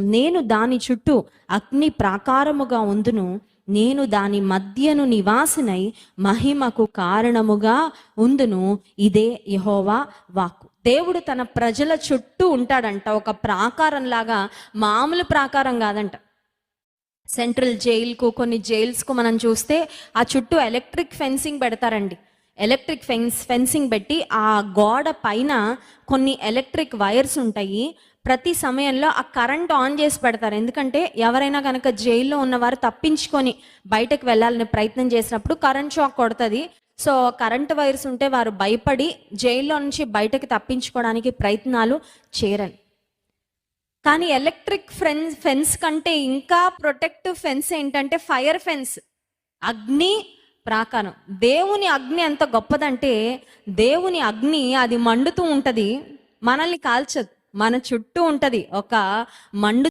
నేను దాని చుట్టూ అగ్ని ప్రాకారముగా ఉందును. నేను దాని మధ్యను నివాసినై మహిమకు కారణముగా ఉందును. ఇదే యహోవా వాక్కు. దేవుడు తన ప్రజల చుట్టూ ఉంటాడంట. ఒక ప్రాకారంలాగా మామూలు ప్రాకారం కాదంట. సెంట్రల్ జైలుకు కొన్ని జైల్స్కు మనం చూస్తే ఆ చుట్టూ ఎలక్ట్రిక్ ఫెన్సింగ్ పెడతారండి. ఎలక్ట్రిక్ ఫెన్స్ ఫెన్సింగ్ పెట్టి ఆ గోడ పైన కొన్ని ఎలక్ట్రిక్ వైర్స్ ఉంటాయి. ప్రతి సమయంలో ఆ కరెంట్ ఆన్ చేసి పెడతారు. ఎందుకంటే ఎవరైనా కనుక జైల్లో ఉన్నవారు తప్పించుకొని బయటకు వెళ్ళాలని ప్రయత్నం చేసినప్పుడు కరెంట్ షాక్ కొడుతుంది. సో కరెంట్ వైర్స్ ఉంటే వారు భయపడి జైల్లో నుంచి బయటకు తప్పించుకోవడానికి ప్రయత్నాలు చేయరని కానీ ఎలక్ట్రిక్ ఫెన్స్ ఫెన్స్ కంటే ఇంకా ప్రొటెక్టివ్ ఫెన్స్ ఏంటంటే ఫైర్ ఫెన్స్. అగ్ని ప్రాకారం. దేవుని అగ్ని ఎంత గొప్పదంటే దేవుని అగ్ని అది మండుతూ ఉంటది మనల్ని కాల్చదు. మన చుట్టూ ఉంటది. ఒక మండు